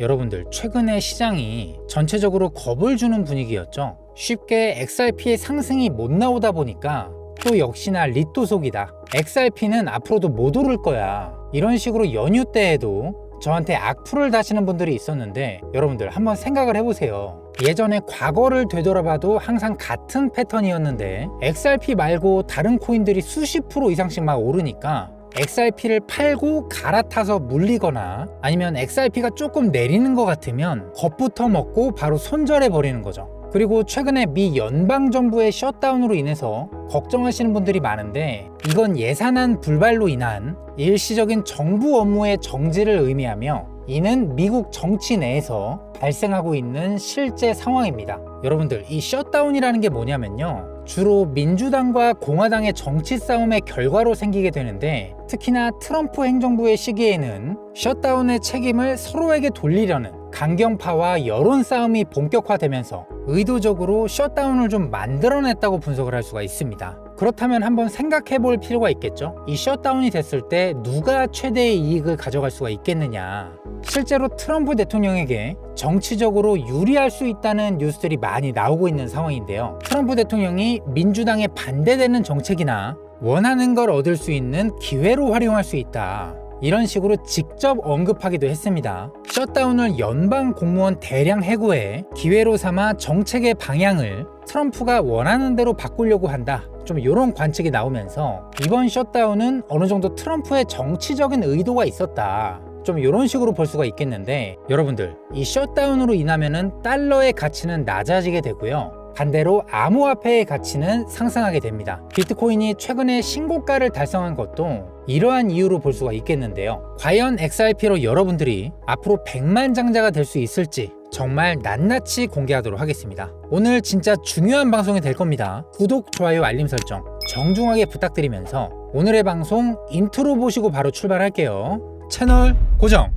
여러분들 최근에 시장이 전체적으로 겁을 주는 분위기였죠. 쉽게 XRP의 상승이 못 나오다 보니까 또 역시나 리또 속이다. XRP는 앞으로도 못 오를 거야. 이런 식으로 연휴 때에도 저한테 악플을 다시는 분들이 있었는데 여러분들 한번 생각을 해보세요. 예전에 과거를 되돌아봐도 항상 같은 패턴이었는데 XRP 말고 다른 코인들이 수십 프로 이상씩 막 오르니까 XRP를 팔고 갈아타서 물리거나 아니면 XRP가 조금 내리는 것 같으면 겁부터 먹고 바로 손절해 버리는 거죠. 그리고 최근에 미 연방정부의 셧다운으로 인해서 걱정하시는 분들이 많은데 이건 예산안 불발로 인한 일시적인 정부 업무의 정지를 의미하며 이는 미국 정치 내에서 발생하고 있는 실제 상황입니다. 여러분들 이 셧다운이라는 게 뭐냐면요. 주로 민주당과 공화당의 정치 싸움의 결과로 생기게 되는데 특히나 트럼프 행정부의 시기에는 셧다운의 책임을 서로에게 돌리려는 강경파와 여론 싸움이 본격화되면서 의도적으로 셧다운을 좀 만들어냈다고 분석을 할 수가 있습니다. 그렇다면 한번 생각해 볼 필요가 있겠죠? 이 셧다운이 됐을 때 누가 최대의 이익을 가져갈 수가 있겠느냐? 실제로 트럼프 대통령에게 정치적으로 유리할 수 있다는 뉴스들이 많이 나오고 있는 상황인데요. 트럼프 대통령이 민주당에 반대되는 정책이나 원하는 걸 얻을 수 있는 기회로 활용할 수 있다. 이런 식으로 직접 언급하기도 했습니다. 셧다운을 연방 공무원 대량 해고에 기회로 삼아 정책의 방향을 트럼프가 원하는 대로 바꾸려고 한다. 좀 이런 관측이 나오면서 이번 셧다운은 어느 정도 트럼프의 정치적인 의도가 있었다. 좀 이런 식으로 볼 수가 있겠는데 여러분들 이 셧다운으로 인하면은 달러의 가치는 낮아지게 되고요. 반대로 암호화폐의 가치는 상승하게 됩니다. 비트코인이 최근에 신고가를 달성한 것도 이러한 이유로 볼 수가 있겠는데요. 과연 XRP로 여러분들이 앞으로 100만 장자가 될 수 있을지 정말 낱낱이 공개하도록 하겠습니다. 오늘 진짜 중요한 방송이 될 겁니다. 구독, 좋아요, 알림 설정 정중하게 부탁드리면서 오늘의 방송 인트로 보시고 바로 출발할게요. 채널 고정!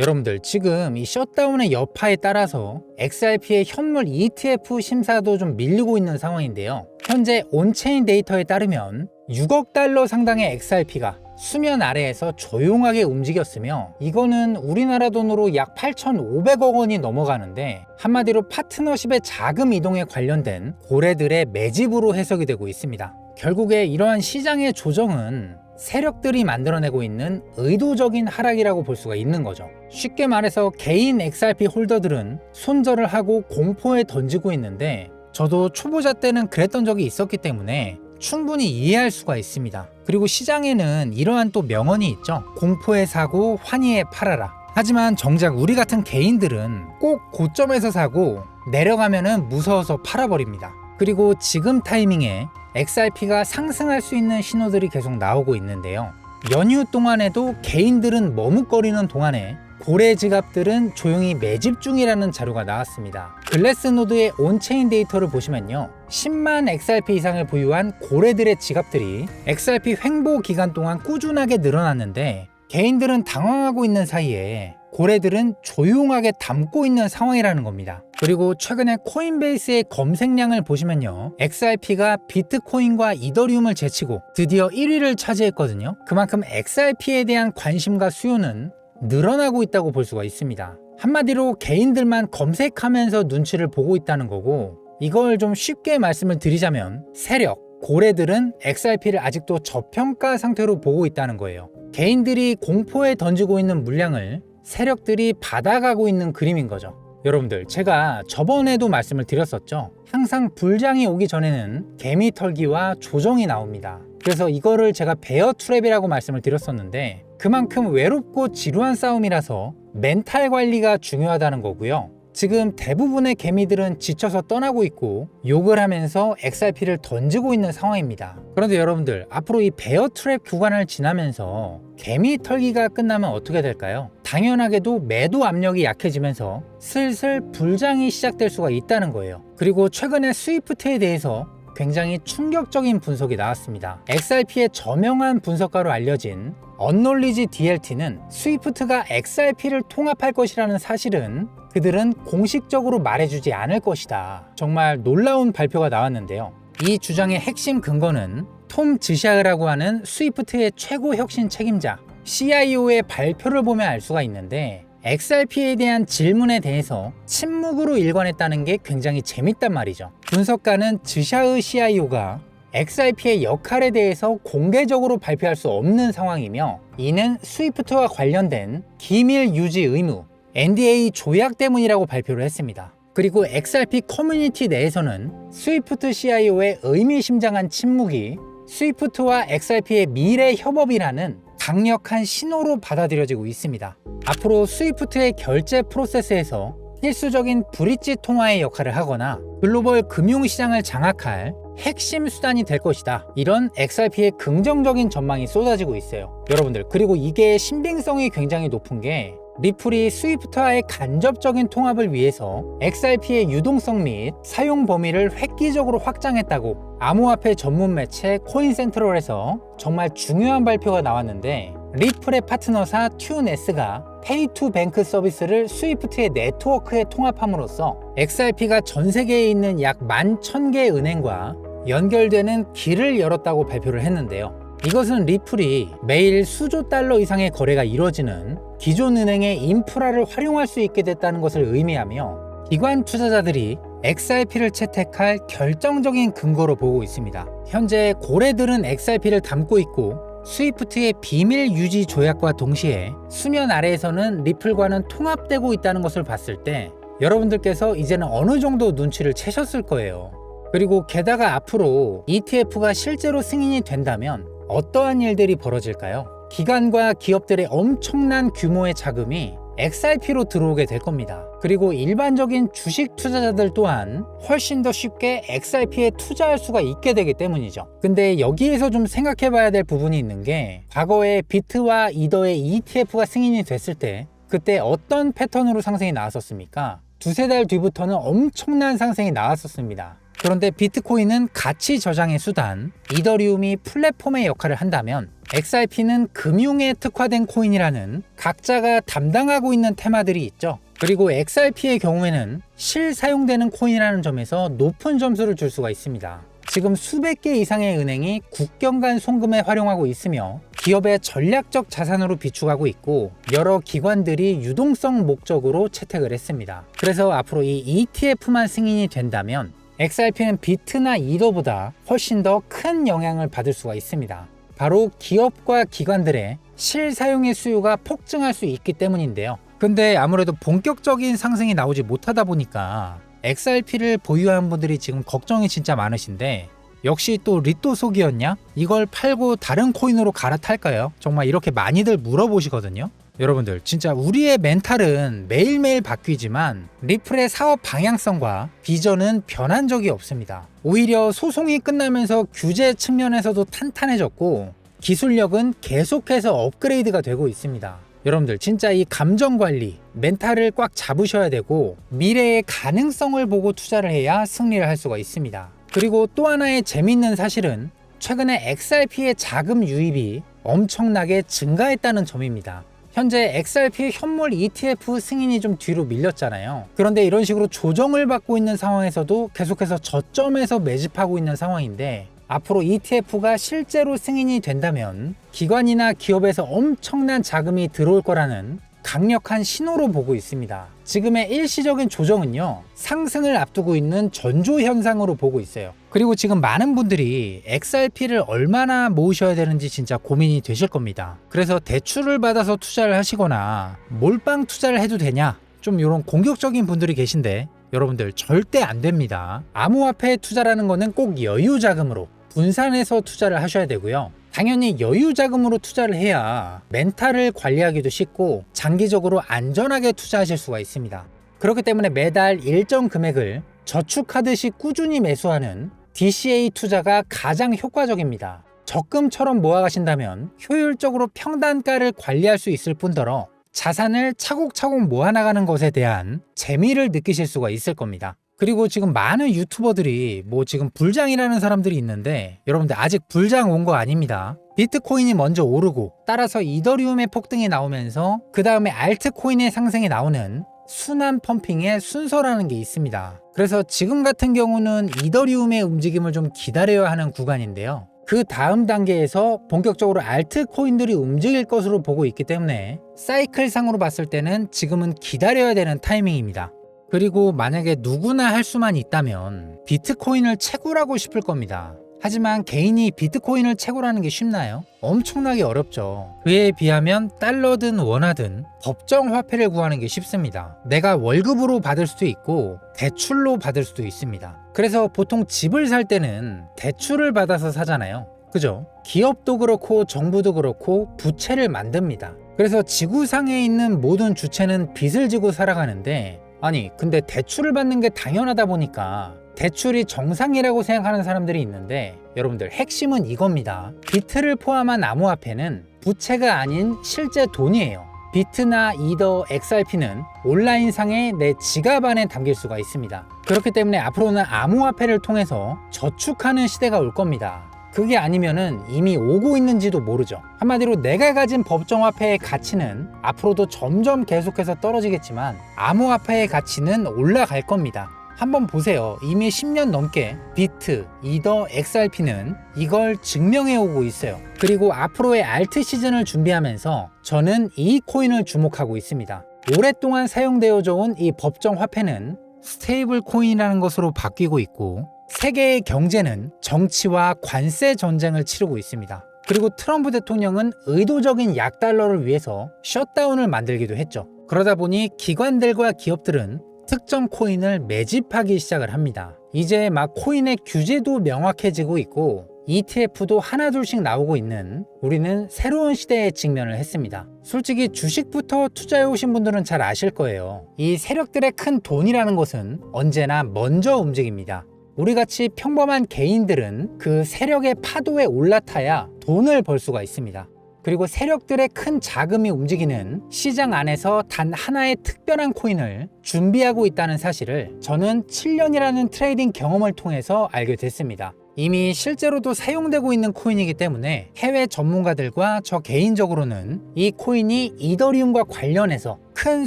여러분들 지금 이 셧다운의 여파에 따라서 XRP의 현물 ETF 심사도 좀 밀리고 있는 상황인데요. 현재 온체인 데이터에 따르면 6억 달러 상당의 XRP가 수면 아래에서 조용하게 움직였으며 이거는 우리나라 돈으로 약 8,500억 원이 넘어가는데 한마디로 파트너십의 자금 이동에 관련된 고래들의 매집으로 해석이 되고 있습니다. 결국에 이러한 시장의 조정은 세력들이 만들어내고 있는 의도적인 하락이라고 볼 수가 있는 거죠. 쉽게 말해서 개인 XRP 홀더들은 손절을 하고 공포에 던지고 있는데 저도 초보자 때는 그랬던 적이 있었기 때문에 충분히 이해할 수가 있습니다. 그리고 시장에는 이러한 또 명언이 있죠. 공포에 사고 환희에 팔아라. 하지만 정작 우리 같은 개인들은 꼭 고점에서 사고 내려가면은 무서워서 팔아버립니다. 그리고 지금 타이밍에 XRP가 상승할 수 있는 신호들이 계속 나오고 있는데요. 연휴 동안에도 개인들은 머뭇거리는 동안에 고래 지갑들은 조용히 매집 중이라는 자료가 나왔습니다. 글래스노드의 온체인 데이터를 보시면요. 10만 XRP 이상을 보유한 고래들의 지갑들이 XRP 횡보 기간 동안 꾸준하게 늘어났는데 개인들은 당황하고 있는 사이에 고래들은 조용하게 담고 있는 상황이라는 겁니다. 그리고 최근에 코인베이스의 검색량을 보시면요. XRP가 비트코인과 이더리움을 제치고 드디어 1위를 차지했거든요. 그만큼 XRP에 대한 관심과 수요는 늘어나고 있다고 볼 수가 있습니다. 한마디로 개인들만 검색하면서 눈치를 보고 있다는 거고 이걸 좀 쉽게 말씀을 드리자면 세력, 고래들은 XRP를 아직도 저평가 상태로 보고 있다는 거예요. 개인들이 공포에 던지고 있는 물량을 세력들이 받아가고 있는 그림인 거죠. 여러분들, 제가 저번에도 말씀을 드렸었죠. 항상 불장이 오기 전에는 개미 털기와 조정이 나옵니다. 그래서 이거를 제가 베어 트랩이라고 말씀을 드렸었는데 그만큼 외롭고 지루한 싸움이라서 멘탈 관리가 중요하다는 거고요. 지금 대부분의 개미들은 지쳐서 떠나고 있고 욕을 하면서 XRP를 던지고 있는 상황입니다. 그런데 여러분들 앞으로 이 베어 트랩 구간을 지나면서 개미 털기가 끝나면 어떻게 될까요? 당연하게도 매도 압력이 약해지면서 슬슬 불장이 시작될 수가 있다는 거예요. 그리고 최근에 스위프트에 대해서 굉장히 충격적인 분석이 나왔습니다. XRP의 저명한 분석가로 알려진 언놀리지 DLT는 스위프트가 XRP를 통합할 것이라는 사실은 그들은 공식적으로 말해주지 않을 것이다. 정말 놀라운 발표가 나왔는데요. 이 주장의 핵심 근거는 톰 지샤흐라고 하는 스위프트의 최고 혁신 책임자 CIO의 발표를 보면 알 수가 있는데 XRP에 대한 질문에 대해서 침묵으로 일관했다는 게 굉장히 재밌단 말이죠. 분석가는 지샤흐 CIO가 XRP의 역할에 대해서 공개적으로 발표할 수 없는 상황이며 이는 스위프트와 관련된 기밀 유지 의무 NDA 조약 때문이라고 발표를 했습니다. 그리고 XRP 커뮤니티 내에서는 스위프트 CIO의 의미심장한 침묵이 스위프트와 XRP의 미래 협업이라는 강력한 신호로 받아들여지고 있습니다. 앞으로 스위프트의 결제 프로세스에서 필수적인 브릿지 통화의 역할을 하거나 글로벌 금융 시장을 장악할 핵심 수단이 될 것이다. 이런 XRP의 긍정적인 전망이 쏟아지고 있어요. 여러분들, 그리고 이게 신빙성이 굉장히 높은 게 리플이 스위프트와의 간접적인 통합을 위해서 XRP의 유동성 및 사용 범위를 획기적으로 확장했다고 암호화폐 전문 매체 코인센트럴에서 정말 중요한 발표가 나왔는데 리플의 파트너사 튠S가 페이투뱅크 서비스를 스위프트의 네트워크에 통합함으로써 XRP가 전 세계에 있는 약 11,000개의 은행과 연결되는 길을 열었다고 발표를 했는데요. 이것은 리플이 매일 수조 달러 이상의 거래가 이루어지는 기존 은행의 인프라를 활용할 수 있게 됐다는 것을 의미하며 기관 투자자들이 XRP를 채택할 결정적인 근거로 보고 있습니다. 현재 고래들은 XRP를 담고 있고 스위프트의 비밀 유지 조약과 동시에 수면 아래에서는 리플과는 통합되고 있다는 것을 봤을 때 여러분들께서 이제는 어느 정도 눈치를 채셨을 거예요. 그리고 게다가 앞으로 ETF가 실제로 승인이 된다면 어떠한 일들이 벌어질까요? 기관과 기업들의 엄청난 규모의 자금이 XRP로 들어오게 될 겁니다. 그리고 일반적인 주식 투자자들 또한 훨씬 더 쉽게 XRP에 투자할 수가 있게 되기 때문이죠. 근데 여기에서 좀 생각해 봐야 될 부분이 있는 게 과거에 비트와 이더의 ETF가 승인이 됐을 때 그때 어떤 패턴으로 상승이 나왔었습니까? 두세 달 뒤부터는 엄청난 상승이 나왔었습니다. 그런데 비트코인은 가치 저장의 수단, 이더리움이 플랫폼의 역할을 한다면 XRP는 금융에 특화된 코인이라는 각자가 담당하고 있는 테마들이 있죠. 그리고 XRP의 경우에는 실 사용되는 코인이라는 점에서 높은 점수를 줄 수가 있습니다. 지금 수백 개 이상의 은행이 국경 간 송금에 활용하고 있으며 기업의 전략적 자산으로 비축하고 있고 여러 기관들이 유동성 목적으로 채택을 했습니다. 그래서 앞으로 이 ETF만 승인이 된다면 XRP는 비트나 이더보다 훨씬 더 큰 영향을 받을 수가 있습니다. 바로 기업과 기관들의 실사용의 수요가 폭증할 수 있기 때문인데요. 근데 아무래도 본격적인 상승이 나오지 못하다 보니까 XRP를 보유한 분들이 지금 걱정이 진짜 많으신데 역시 또 리또 속이었냐? 이걸 팔고 다른 코인으로 갈아탈까요? 정말 이렇게 많이들 물어보시거든요. 여러분들 진짜 우리의 멘탈은 매일매일 바뀌지만 리플의 사업 방향성과 비전은 변한 적이 없습니다. 오히려 소송이 끝나면서 규제 측면에서도 탄탄해졌고 기술력은 계속해서 업그레이드가 되고 있습니다. 여러분들 진짜 이 감정 관리, 멘탈을 꽉 잡으셔야 되고 미래의 가능성을 보고 투자를 해야 승리를 할 수가 있습니다. 그리고 또 하나의 재밌는 사실은 최근에 XRP의 자금 유입이 엄청나게 증가했다는 점입니다. 현재 XRP 현물 ETF 승인이 좀 뒤로 밀렸잖아요. 그런데 이런 식으로 조정을 받고 있는 상황에서도 계속해서 저점에서 매집하고 있는 상황인데 앞으로 ETF가 실제로 승인이 된다면 기관이나 기업에서 엄청난 자금이 들어올 거라는 강력한 신호로 보고 있습니다. 지금의 일시적인 조정은요, 상승을 앞두고 있는 전조 현상으로 보고 있어요. 그리고 지금 많은 분들이 XRP를 얼마나 모으셔야 되는지 진짜 고민이 되실 겁니다. 그래서 대출을 받아서 투자를 하시거나 몰빵 투자를 해도 되냐? 좀 이런 공격적인 분들이 계신데 여러분들 절대 안 됩니다. 암호화폐 투자라는 거는 꼭 여유 자금으로 분산해서 투자를 하셔야 되고요. 당연히 여유 자금으로 투자를 해야 멘탈을 관리하기도 쉽고 장기적으로 안전하게 투자하실 수가 있습니다. 그렇기 때문에 매달 일정 금액을 저축하듯이 꾸준히 매수하는 DCA 투자가 가장 효과적입니다. 적금처럼 모아가신다면 효율적으로 평단가를 관리할 수 있을 뿐더러 자산을 차곡차곡 모아나가는 것에 대한 재미를 느끼실 수가 있을 겁니다. 그리고 지금 많은 유튜버들이 뭐 지금 불장이라는 사람들이 있는데 여러분들 아직 불장 온 거 아닙니다. 비트코인이 먼저 오르고 따라서 이더리움의 폭등이 나오면서 그 다음에 알트코인의 상승이 나오는 순환 펌핑의 순서라는 게 있습니다. 그래서 지금 같은 경우는 이더리움의 움직임을 좀 기다려야 하는 구간인데요. 그 다음 단계에서 본격적으로 알트코인들이 움직일 것으로 보고 있기 때문에 사이클상으로 봤을 때는 지금은 기다려야 되는 타이밍입니다. 그리고 만약에 누구나 할 수만 있다면 비트코인을 채굴하고 싶을 겁니다. 하지만 개인이 비트코인을 채굴하는 게 쉽나요? 엄청나게 어렵죠. 그에 비하면 달러든 원화든 법정 화폐를 구하는 게 쉽습니다. 내가 월급으로 받을 수도 있고 대출로 받을 수도 있습니다. 그래서 보통 집을 살 때는 대출을 받아서 사잖아요. 그죠? 기업도 그렇고 정부도 그렇고 부채를 만듭니다. 그래서 지구상에 있는 모든 주체는 빚을 지고 살아가는데 아니 근데 대출을 받는 게 당연하다 보니까 대출이 정상이라고 생각하는 사람들이 있는데 여러분들 핵심은 이겁니다. 비트를 포함한 암호화폐는 부채가 아닌 실제 돈이에요. 비트나 이더, XRP는 온라인상의 내 지갑 안에 담길 수가 있습니다. 그렇기 때문에 앞으로는 암호화폐를 통해서 저축하는 시대가 올 겁니다. 그게 아니면은 이미 오고 있는지도 모르죠. 한마디로 내가 가진 법정화폐의 가치는 앞으로도 점점 계속해서 떨어지겠지만 암호화폐의 가치는 올라갈 겁니다. 한번 보세요. 이미 10년 넘게 비트, 이더, XRP는 이걸 증명해 오고 있어요. 그리고 앞으로의 알트 시즌을 준비하면서 저는 이 코인을 주목하고 있습니다. 오랫동안 사용되어져 온 이 법정 화폐는 스테이블 코인이라는 것으로 바뀌고 있고 세계의 경제는 정치와 관세 전쟁을 치르고 있습니다. 그리고 트럼프 대통령은 의도적인 약달러를 위해서 셧다운을 만들기도 했죠. 그러다 보니 기관들과 기업들은 특정 코인을 매집하기 시작을 합니다. 이제 막 코인의 규제도 명확해지고 있고 ETF도 하나둘씩 나오고 있는 우리는 새로운 시대에 직면을 했습니다. 솔직히 주식부터 투자해 오신 분들은 잘 아실 거예요. 이 세력들의 큰 돈이라는 것은 언제나 먼저 움직입니다. 우리같이 평범한 개인들은 그 세력의 파도에 올라타야 돈을 벌 수가 있습니다. 그리고 세력들의 큰 자금이 움직이는 시장 안에서 단 하나의 특별한 코인을 준비하고 있다는 사실을 저는 7년이라는 트레이딩 경험을 통해서 알게 됐습니다. 이미 실제로도 사용되고 있는 코인이기 때문에 해외 전문가들과 저 개인적으로는 이 코인이 이더리움과 관련해서 큰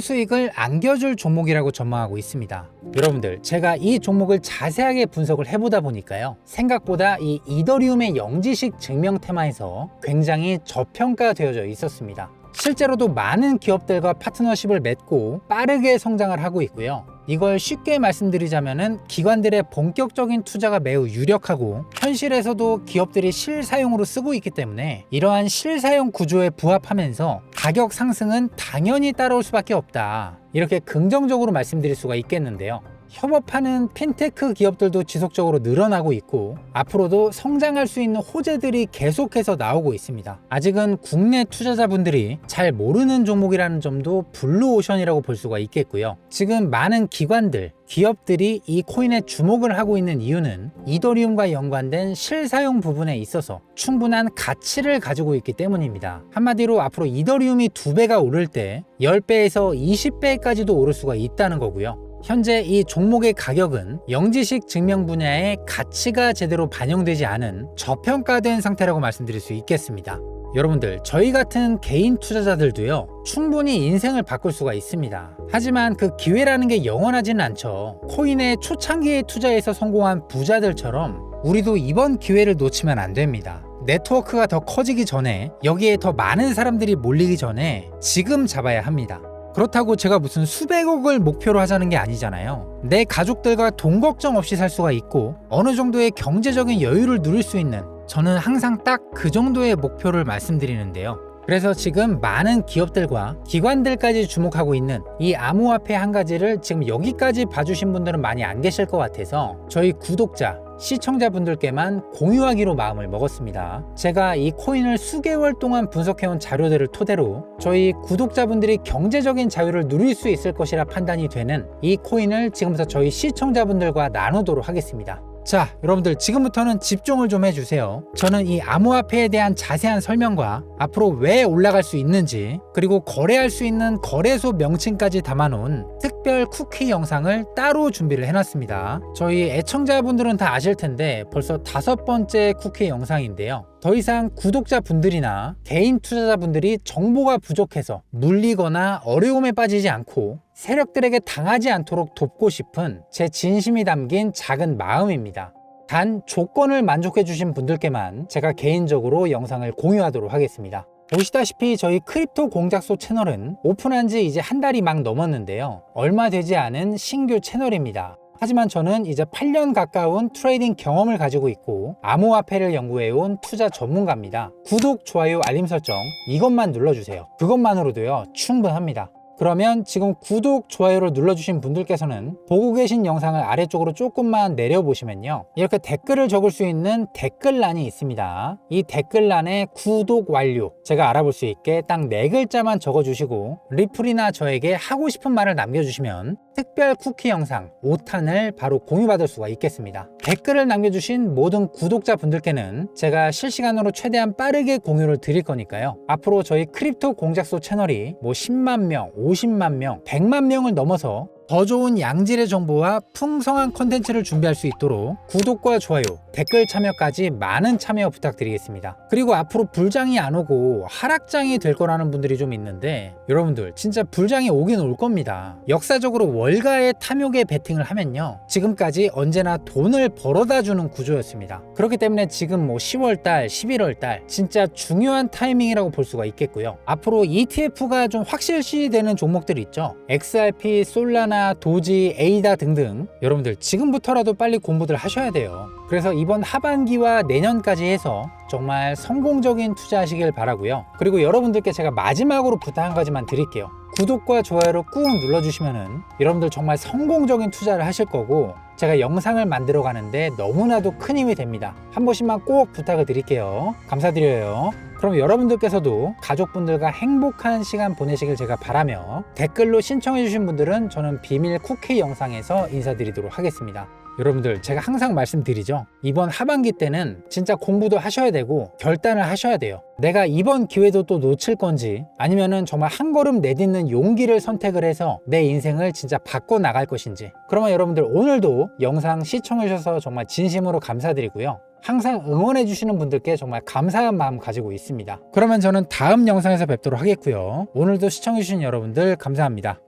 수익을 안겨줄 종목이라고 전망하고 있습니다. 여러분들, 제가 이 종목을 자세하게 분석을 해보다 보니까요. 생각보다 이 이더리움의 영지식 증명 테마에서 굉장히 저평가되어져 있었습니다. 실제로도 많은 기업들과 파트너십을 맺고 빠르게 성장을 하고 있고요. 이걸 쉽게 말씀드리자면은 기관들의 본격적인 투자가 매우 유력하고 현실에서도 기업들이 실사용으로 쓰고 있기 때문에 이러한 실사용 구조에 부합하면서 가격 상승은 당연히 따라올 수밖에 없다. 이렇게 긍정적으로 말씀드릴 수가 있겠는데요. 협업하는 핀테크 기업들도 지속적으로 늘어나고 있고 앞으로도 성장할 수 있는 호재들이 계속해서 나오고 있습니다. 아직은 국내 투자자분들이 잘 모르는 종목이라는 점도 블루오션이라고 볼 수가 있겠고요. 지금 많은 기관들, 기업들이 이 코인에 주목을 하고 있는 이유는 이더리움과 연관된 실사용 부분에 있어서 충분한 가치를 가지고 있기 때문입니다. 한마디로 앞으로 이더리움이 두 배가 오를 때 10배에서 20배까지도 오를 수가 있다는 거고요. 현재 이 종목의 가격은 영지식 증명 분야의 가치가 제대로 반영되지 않은 저평가된 상태라고 말씀드릴 수 있겠습니다. 여러분들, 저희 같은 개인 투자자들도요, 충분히 인생을 바꿀 수가 있습니다. 하지만 그 기회라는 게 영원하지는 않죠. 코인의 초창기에 투자해서 성공한 부자들처럼 우리도 이번 기회를 놓치면 안 됩니다. 네트워크가 더 커지기 전에 여기에 더 많은 사람들이 몰리기 전에 지금 잡아야 합니다. 그렇다고 제가 무슨 수백억을 목표로 하자는 게 아니잖아요. 내 가족들과 돈 걱정 없이 살 수가 있고 어느 정도의 경제적인 여유를 누릴 수 있는 저는 항상 딱 그 정도의 목표를 말씀드리는데요. 그래서 지금 많은 기업들과 기관들까지 주목하고 있는 이 암호화폐 한 가지를 지금 여기까지 봐주신 분들은 많이 안 계실 것 같아서 저희 구독자, 시청자분들께만 공유하기로 마음을 먹었습니다. 제가 이 코인을 수개월 동안 분석해온 자료들을 토대로 저희 구독자분들이 경제적인 자유를 누릴 수 있을 것이라 판단이 되는 이 코인을 지금부터 저희 시청자분들과 나누도록 하겠습니다. 자, 여러분들 지금부터는 집중을 좀 해주세요. 저는 이 암호화폐에 대한 자세한 설명과 앞으로 왜 올라갈 수 있는지 그리고 거래할 수 있는 거래소 명칭까지 담아놓은 특별 쿠키 영상을 따로 준비를 해놨습니다. 저희 애청자분들은 다 아실 텐데 벌써 다섯 번째 쿠키 영상인데요. 더 이상 구독자분들이나 개인 투자자분들이 정보가 부족해서 물리거나 어려움에 빠지지 않고 세력들에게 당하지 않도록 돕고 싶은 제 진심이 담긴 작은 마음입니다. 단 조건을 만족해 주신 분들께만 제가 개인적으로 영상을 공유하도록 하겠습니다. 보시다시피 저희 크립토 공작소 채널은 오픈한 지 이제 한 달이 막 넘었는데요. 얼마 되지 않은 신규 채널입니다. 하지만 저는 이제 8년 가까운 트레이딩 경험을 가지고 있고 암호화폐를 연구해온 투자 전문가입니다. 구독, 좋아요, 알림 설정 이것만 눌러주세요. 그것만으로도요 충분합니다. 그러면 지금 구독, 좋아요를 눌러주신 분들께서는 보고 계신 영상을 아래쪽으로 조금만 내려보시면요. 이렇게 댓글을 적을 수 있는 댓글란이 있습니다. 이 댓글란에 구독 완료, 제가 알아볼 수 있게 딱 네 글자만 적어주시고 리플이나 저에게 하고 싶은 말을 남겨주시면 특별 쿠키 영상 5탄을 바로 공유받을 수가 있겠습니다. 댓글을 남겨주신 모든 구독자분들께는 제가 실시간으로 최대한 빠르게 공유를 드릴 거니까요. 앞으로 저희 크립토 공작소 채널이 뭐 10만 명, 50만 명, 100만 명을 넘어서 더 좋은 양질의 정보와 풍성한 컨텐츠를 준비할 수 있도록 구독과 좋아요, 댓글 참여까지 많은 참여 부탁드리겠습니다. 그리고 앞으로 불장이 안 오고 하락장이 될 거라는 분들이 좀 있는데 여러분들 진짜 불장이 오긴 올 겁니다. 역사적으로 월가의 탐욕에 베팅을 하면요. 지금까지 언제나 돈을 벌어다 주는 구조였습니다. 그렇기 때문에 지금 뭐 10월달, 11월달 진짜 중요한 타이밍이라고 볼 수가 있겠고요. 앞으로 ETF가 좀 확실시 되는 종목들 있죠. XRP, 솔라 나, 도지, 에이다 등등 여러분들 지금부터라도 빨리 공부들 하셔야 돼요. 그래서 이번 하반기와 내년까지 해서 정말 성공적인 투자하시길 바라고요. 그리고 여러분들께 제가 마지막으로 부탁 한 가지만 드릴게요. 구독과 좋아요를 꾹 눌러주시면은 여러분들 정말 성공적인 투자를 하실 거고 제가 영상을 만들어 가는데 너무나도 큰 힘이 됩니다. 한 번씩만 꼭 부탁을 드릴게요. 감사드려요. 그럼 여러분들께서도 가족분들과 행복한 시간 보내시길 제가 바라며 댓글로 신청해주신 분들은 저는 비밀 쿠키 영상에서 인사드리도록 하겠습니다. 여러분들 제가 항상 말씀드리죠. 이번 하반기 때는 진짜 공부도 하셔야 되고 결단을 하셔야 돼요. 내가 이번 기회도 또 놓칠 건지 아니면은 정말 한 걸음 내딛는 용기를 선택을 해서 내 인생을 진짜 바꿔 나갈 것인지. 그러면 여러분들 오늘도 영상 시청해 주셔서 정말 진심으로 감사드리고요. 항상 응원해 주시는 분들께 정말 감사한 마음 가지고 있습니다. 그러면 저는 다음 영상에서 뵙도록 하겠고요. 오늘도 시청해 주신 여러분들 감사합니다.